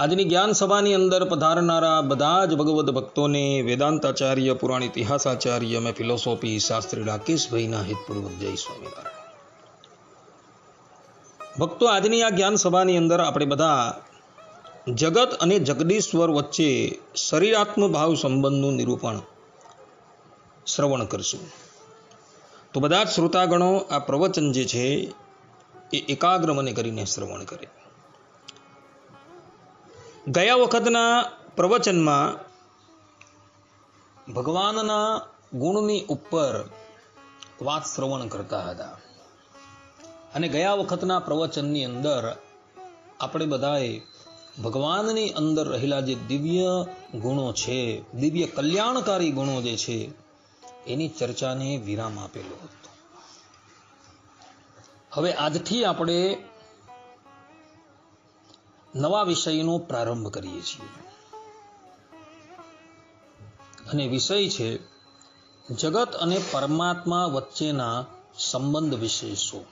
આજની જ્ઞાન સભાની અંદર પધારનારા બધા જ ભગવદ્ ભક્તોને વેદાંતાચાર્ય પુરાણ ઇતિહાસાચાર્ય અને ફિલોસોફી શાસ્ત્રી રાકેશભાઈના હિતપૂર્વક જય સ્વામિનારાયણ. ભક્તો, આજની આ જ્ઞાન સભાની અંદર આપણે બધા જગત અને જગદીશ્વર વચ્ચે શરીરાત્મ ભાવ સંબંધનું નિરૂપણ શ્રવણ કરશું. તો બધા જ શ્રોતાગણો, આ પ્રવચન જે છે એ એકાગ્ર મને કરીને શ્રવણ કરે. ગયા વખતના પ્રવચનમાં ભગવાનના ગુણની ઉપર વાત શ્રવણ કરતા હતા. અને ગયા વખતના પ્રવચનની અંદર આપણે બધાએ ભગવાનની અંદર રહેલા જે દિવ્ય ગુણો છે, દિવ્ય કલ્યાણકારી ગુણો જે છે, એની ચર્ચાને વિરામ આપેલો હતો. હવે આજથી આપણે નવા વિષયનો પ્રારંભ કરીએ છીએ. અને વિષય છે, જગત અને પરમાત્મા વચ્ચેના સંબંધ વિશેષો.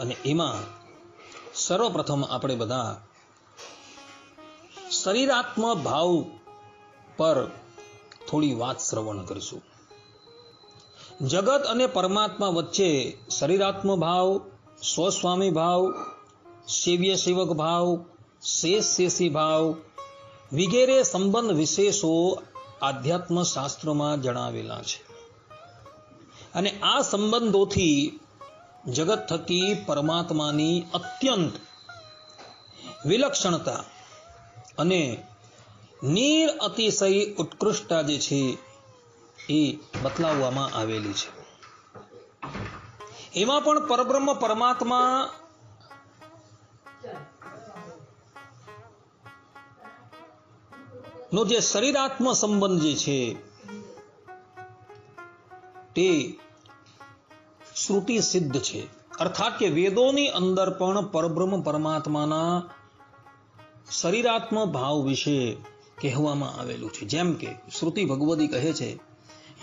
અને એમાં સર્વપ્રથમ આપણે બધા શરીરાત્મ ભાવ પર થોડી વાત શ્રવણ કરીશું. જગત અને પરમાત્મા વચ્ચે શરીરાત્મ ભાવ, સ્વસ્વામી ભાવ સેવ્ય સેવક ભાવ, શેષ શેષી ભાવ, વગેરે સંબંધ વિશેષો આધ્યાત્મ શાસ્ત્રોમાં જણાવેલા છે. અને આ સંબંધોથી જગત થકી પરમાત્માની અત્યંત વિલક્ષણતા અને નીર અતિશય ઉત્કૃષ્ટતા જે છે એ બતલાવવામાં આવેલી છે. એમાં પણ પરબ્રહ્મ પરમાત્મા નો જે શરીરાત્મ સંબંધ જે છે, તે શ્રુતિ સિદ્ધ છે. અર્થાત કે વેદોની અંદર પણ પરબ્રહ્મ પરમાત્માના શરીરાત્મ ભાવ વિશે કહેવામાં આવેલું છે. જેમ કે શ્રુતિ ભગવદી કહે છે,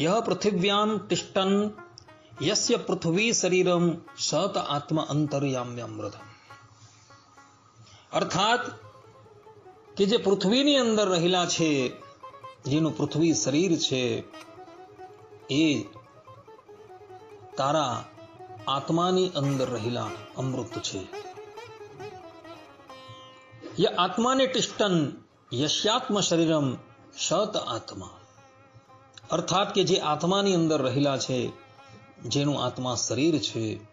યહ પૃથિવ્યામ તિષ્ઠન, યસ્ય પૃથ્વી શરીરમ, સત આત્મા અંતર્યામ્યમૃત અર્થાત કે જે પૃથ્વીની અંદર રહેલા છે, જેનું પૃથ્વી શરીર છે, એ તારા આત્માની અંદર રહેલા અમૃત છે. ય આત્માને ટિષ્ટન યશ્યાત્મ શરીરમ શત આત્મા. અર્થાત કે જે આત્માની અંદર રહેલા છે, જેનું આત્મા શરીર છે,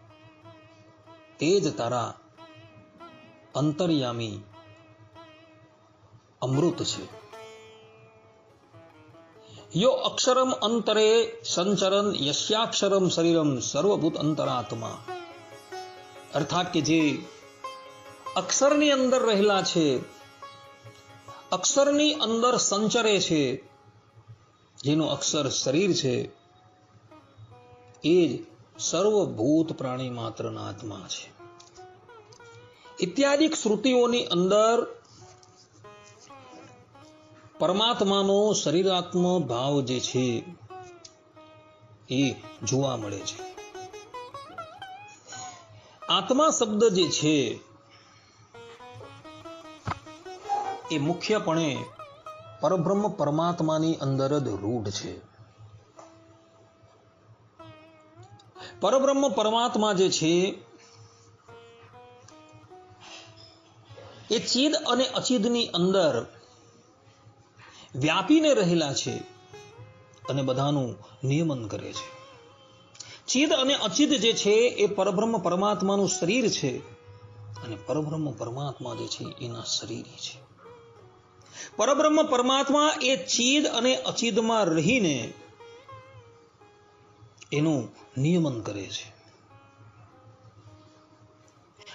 તે જ તારા અંતર્યામી અમૃત છે. યો અક્ષરમ અંતરે સંચરન યશ્યાક્ષરમ શરીરમ સર્વભૂત અંતરાત્મા. અર્થાત કે જે અક્ષરની અંદર રહેલા છે, અક્ષરની અંદર સંચરે છે, જેનું અક્ષર શરીર છે, એ જ સર્વભૂત પ્રાણી માત્રના આત્મા છે. ઇત્યાદિ શ્રુતિઓની અંદર પરમાત્માનો શરીરાત્મ ભાવ જે છે એ જોવા મળે છે. આત્મા શબ્દ જે છે એ મુખ્યપણે પરબ્રહ્મ પરમાત્માની અંદર જ રૂઢ છે. પરબ્રહ્મ પરમાત્મા જે છે એ ચિદ અને અચિદની અંદર વ્યાપીને રહેલા છે અને બધાનું નિયમન કરે છે. ચિદ અને અચિદ જે છે એ પરબ્રહ્મ પરમાત્માનું શરીર છે અને પરબ્રહ્મ પરમાત્મા જે છે એના શરીર છે. પરબ્રહ્મ પરમાત્મા એ ચિદ અને અચિદમાં રહીને એનું નિયમન કરે છે.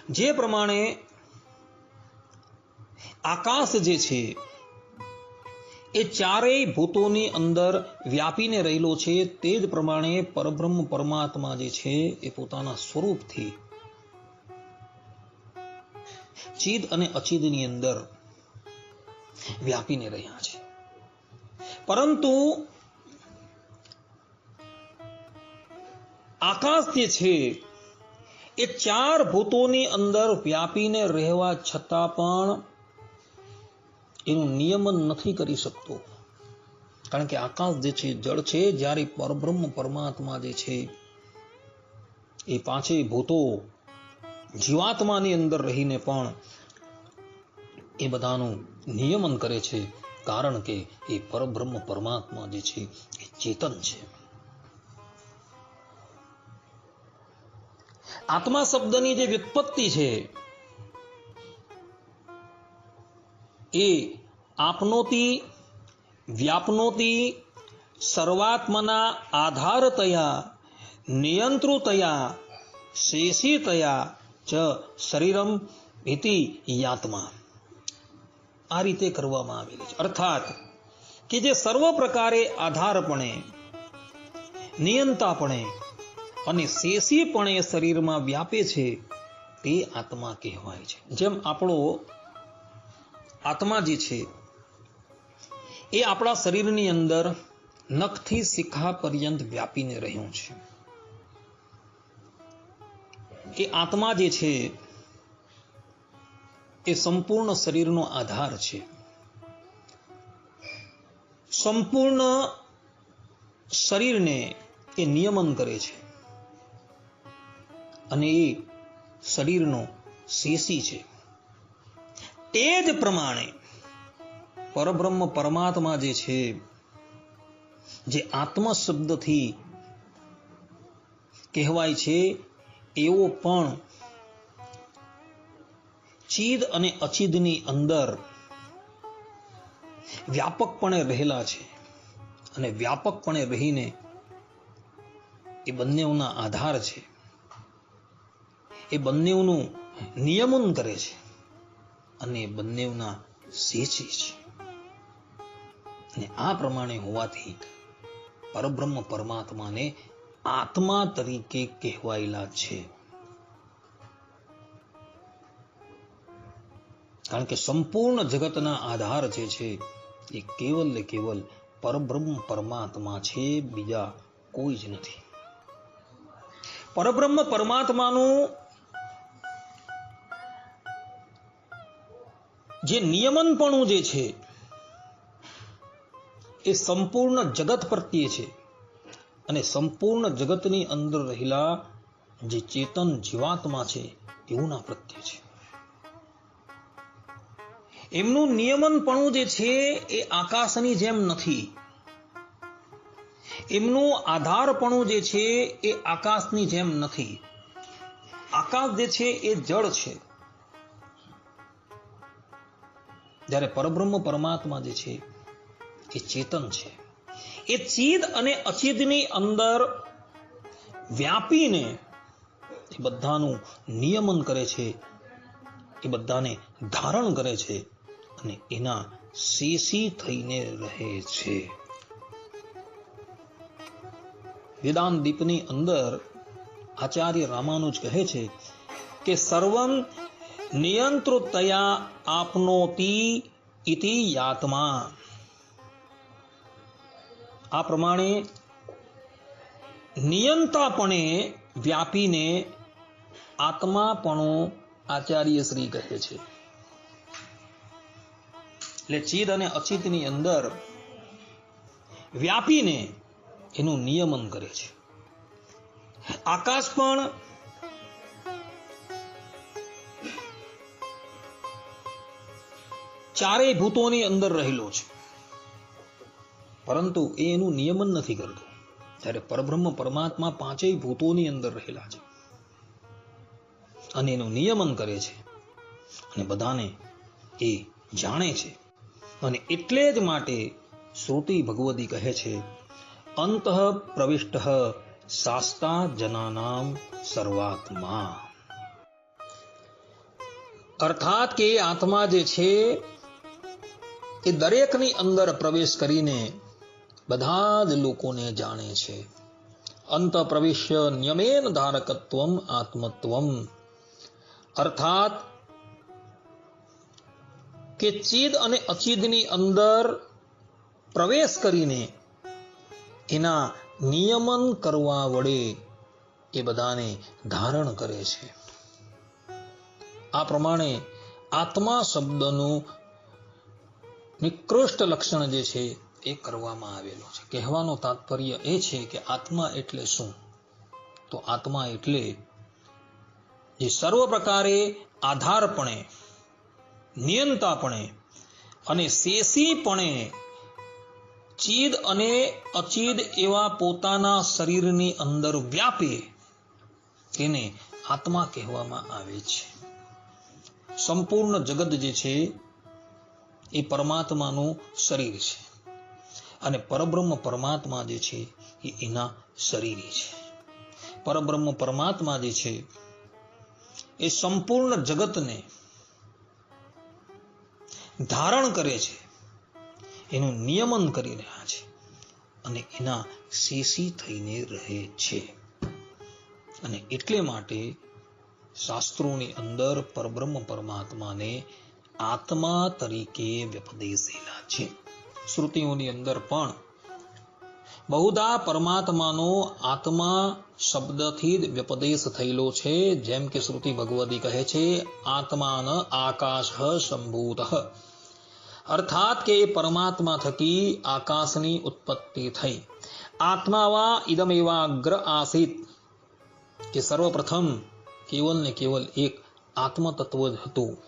જે પ્રમાણે આકાશ જે છે, એ ચારેય ભૂતોની અંદર વ્યાપીને રહેલો છે, તે જ પ્રમાણે પરબ્રહ્મ પરમાત્મા જે છે, એ પોતાના સ્વરૂપથી ચિદ અને અચિદની અંદર વ્યાપીને રહ્યા છે. પરંતુ આકાશ જે છે, એ ચાર ભૂતોની અંદર વ્યાપીને રહેવા છતાં પણ એનું નિયમન નથી કરી શકતો. કારણ કે આકાશ જે છે, જળ છે, જ્યારે પરબ્રહ્મ પરમાત્મા જે છે, એ પાંચે ભૂતો જીવાત્માની અંદર રહીને પણ એ બધાનું નિયમન કરે છે. કારણ કે એ પરબ્રહ્મ પરમાત્મા જે છે, એ ચેતન છે. આત્મા શબ્દની જે વ્યુત્પત્તિ છે એ આપનોતી, વ્યાપનોતી, સર્વાત્મના આધારતયા શેષી શેષિતયા ચ શરીરમ ઇતિ યાત્મા. આ રીતે કરવામાં આવેલી છે. અર્થાત કે જે સર્વ પ્રકારે આધારપણે, નિયંતાપણે અને શેષીપણે શરીરમાં વ્યાપે છે, તે આત્મા કહેવાય છે. જેમ આપણો આત્મા જે છે, એ આપણા શરીરની અંદર નખથી શિખા પર્યંત વ્યાપીને રહ્યું છે. એ આત્મા જે છે, એ સંપૂર્ણ શરીરનો આધાર છે. સંપૂર્ણ શરીરને એ નિયમન કરે છે. અને એ શરીરનો શેષી છે. તે જ પ્રમાણે પરબ્રહ્મ પરમાત્મા જે છે, જે આત્મ શબ્દથી કહેવાય છે, એવો પણ ચીદ અને અચિદની અંદર વ્યાપકપણે રહેલા છે અને વ્યાપકપણે રહીને એ બંનેઓના આધાર છે. એ બંનેઓનું નિયમન કરે છે. અને બંનેઓના સેચી છે. અને આ પ્રમાણે હોવાથી પરબ્રહ્મ પરમાત્માને આત્મા તરીકે કહેવાયેલા છે. કારણ કે સંપૂર્ણ જગતના આધાર જે છે, એ કેવલ ને કેવલ પરબ્રહ્મ પરમાત્મા છે, બીજા કોઈ જ નથી. પરબ્રહ્મ પરમાત્માનું જે નિયમનપણું જે છે, એ સંપૂર્ણ જગત પ્રત્યે છે. અને સંપૂર્ણ જગતની અંદર રહેલા જે ચેતન જીવાત્મા છે, એઓના પ્રત્યે છે. એમનું નિયમનપણું જે છે, એ આકાશની જેમ નથી. એમનું આધારપણું જે છે, એ આકાશની જેમ નથી. આકાશ જે છે, એ જળ છે. જ્યારે પરબ્રહ્મ પરમાત્મા જે છે એ ચેતન છે. એ ચીદ અને અચિદની અંદર વ્યાપીને એ બધાનું નિયમન કરે છે, એ બધાને ધારણ કરે છે અને એના શેષી થઈને રહે છે. વેદાંત દીપની અંદર આચાર્ય રામાનુજ કહે છે કે સર્વમ નિયંત્રતયા આપનોતી ઇતિ યાત્મા આ પ્રમાણે નિયંતાપણે વ્યાપીને આત્માપણો આચાર્ય શ્રી કહે છે. એટલે ચિદ અને અચિતની અંદર વ્યાપીને એનું નિયમન કરે છે. આકાશ પણ ચારેય ભૂતોની અંદર રહેલો છે. પરંતુ એ એનું નિયમન નથી કરતો. ત્યારે પરબ્રહ્મ પરમાત્મા પાંચેય ભૂતોની અંદર રહેલા છે. અને એનું નિયમન કરે છે. અને બધાને એ જાણે છે. અને એટલે જ માટે શ્રુતિ ભગવતી કહે છે, અંત પ્રવિષ્ટ શાસ્તા જનાનામ સર્વાત્મા. અર્થાત કે આત્મા જે છે એ દરેકની અંદર પ્રવેશ કરીને બધા જ લોકોને જાણે છે. અંત પ્રવિશ્ય નિયમેન ધારકત્વમ આત્મત્વમ. અર્થાત કે ચીદ અને અચીદની અંદર પ્રવેશ કરીને એના નિયમન કરવા વડે એ બધાને ધારણ કરે છે. આ પ્રમાણે આત્મા શબ્દનું નિકૃષ્ટ લક્ષણ જે છે એ કરવામાં આવેલું છે. કહેવાનો તાત્પર્ય એ છે કે આત્મા એટલે શું? તો આત્મા એટલે જે સર્વ પ્રકારે આધારપણે, નિયંતાપણે અને શેષીપણે ચીદ અને અચીદ એવા પોતાના શરીરની અંદર વ્યાપે તેને આત્મા કહેવામાં આવે છે. સંપૂર્ણ જગત જે છે એ પરમાત્માનું શરીર છે. અને પરબ્રહ્મ પરમાત્મા જે છે, એ એના શરીરી છે. પરબ્રહ્મ પરમાત્મા જે છે, એ સંપૂર્ણ જગતને ધારણ કરે છે. એનું નિયમન કરી રહ્યા છે અને એના શેષી થઈને રહે છે. અને એટલે માટે શાસ્ત્રોની અંદર પરબ્રહ્મ પરમાત્માને આત્મા તરીકે વ્યપદેશેલા છે. શ્રુતિઓની અંદર પણ બહુધા પરમાત્માનો આત્મા શબ્દથી જ વ્યપદેશ થયેલો છે. જેમ કે શ્રુતિ ભગવદી કહે છે, આત્માન આકાશ સંભૂત. અર્થાત કે પરમાત્મા થકી આકાશની ઉત્પત્તિ થઈ. આત્માવા ઇદમેવા અગ્ર આસિત, કે સર્વપ્રથમ કેવલ ને કેવલ એક આત્મતત્વ જ હતું.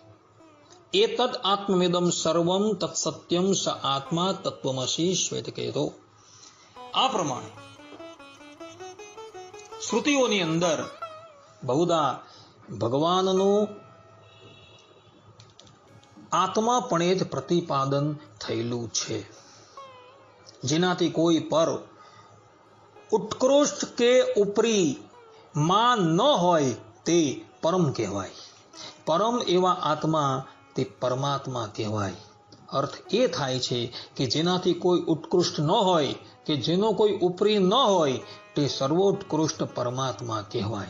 એ તદ આત્મવેદમ સર્વમ તત્સત્યમ સ આત્મા તત્વમસી શ્વેત કહેતો આ પ્રમાણે શ્રુતિઓની અંદર બહુધા ભગવાનનું આત્માપણે જ પ્રતિપાદન થયેલું છે જેનાથી કોઈ પર ઉત્કૃષ્ટ કે ઉપરી માં ન હોય તે પરમ કહેવાય પરમ એવા આત્મા તે પરમાત્મા કહેવાય. અર્થ એ થાય છે કે જેનાથી કોઈ ઉત્કૃષ્ટ ન હોય, કે જેનો કોઈ ઉપરી ન હોય, તે સર્વોત્કૃષ્ટ પરમાત્મા કહેવાય.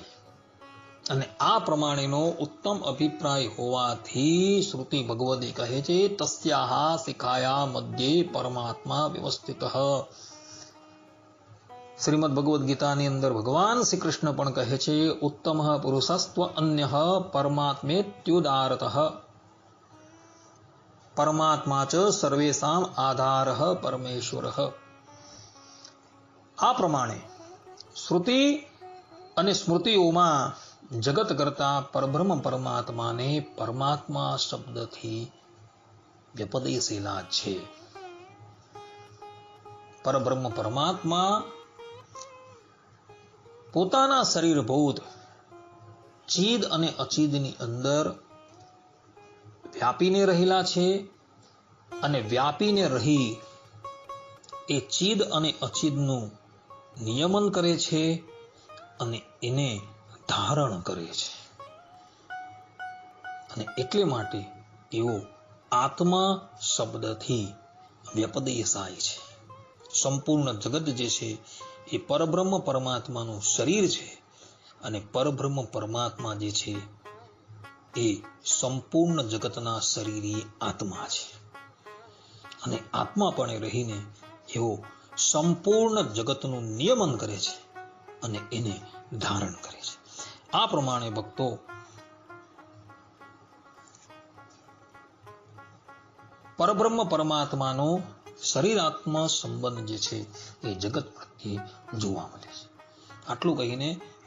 અને આ પ્રમાણેનો ઉત્તમ અભિપ્રાય હોવાથી શ્રુતિ ભગવદી કહે છે, તસ્યાહા શિખાયા મધ્યે પરમાત્મા વ્યવસ્થિત. શ્રીમદ ભગવદ્ ગીતાની અંદર ભગવાન શ્રી કૃષ્ણ પણ કહે છે, ઉત્તમ પુરુષસ્ત્વ અન્ય પરમાત્મેત્યુદારત. પરમાત્મા ચ સર્વેશામ આધાર પરમેશ્વર આ પ્રમાણે શ્રુતિ અને સ્મૃતિઓમાં જગત કરતા પરબ્રહ્મ પરમાત્માને પરમાત્મા શબ્દથી વ્યપદેશેલા છે પરબ્રહ્મ પરમાત્મા પોતાના શરીરભૂત ચીદ અને અચીદની અંદર વ્યાપીને રહેલા છે અને વ્યાપીને રહી એ ચીદ અને અચીદનું નિયમન કરે છે અને એને ધારણ કરે છે. અને એટલે માટે એવો આત્મા શબ્દથી વ્યપદેશાય છે. સંપૂર્ણ જગત જે છે એ પરબ્રહ્મ પરમાત્માનું શરીર છે અને પરબ્રહ્મ પરમાત્મા જે છે એ સંપૂર્ણ જગતના શરીરી આત્મા છે. અને આત્માપણે રહીને એવો સંપૂર્ણ જગતનું નિયમન કરે છે અને એને ધારણ કરે છે. આ પ્રમાણે ભક્તો પરબ્રહ્મ પરમાત્માનો શરીરાત્મા સંબંધ જે છે એ જગત પ્રત્યે જોવા મળે છે. આટલું કહીને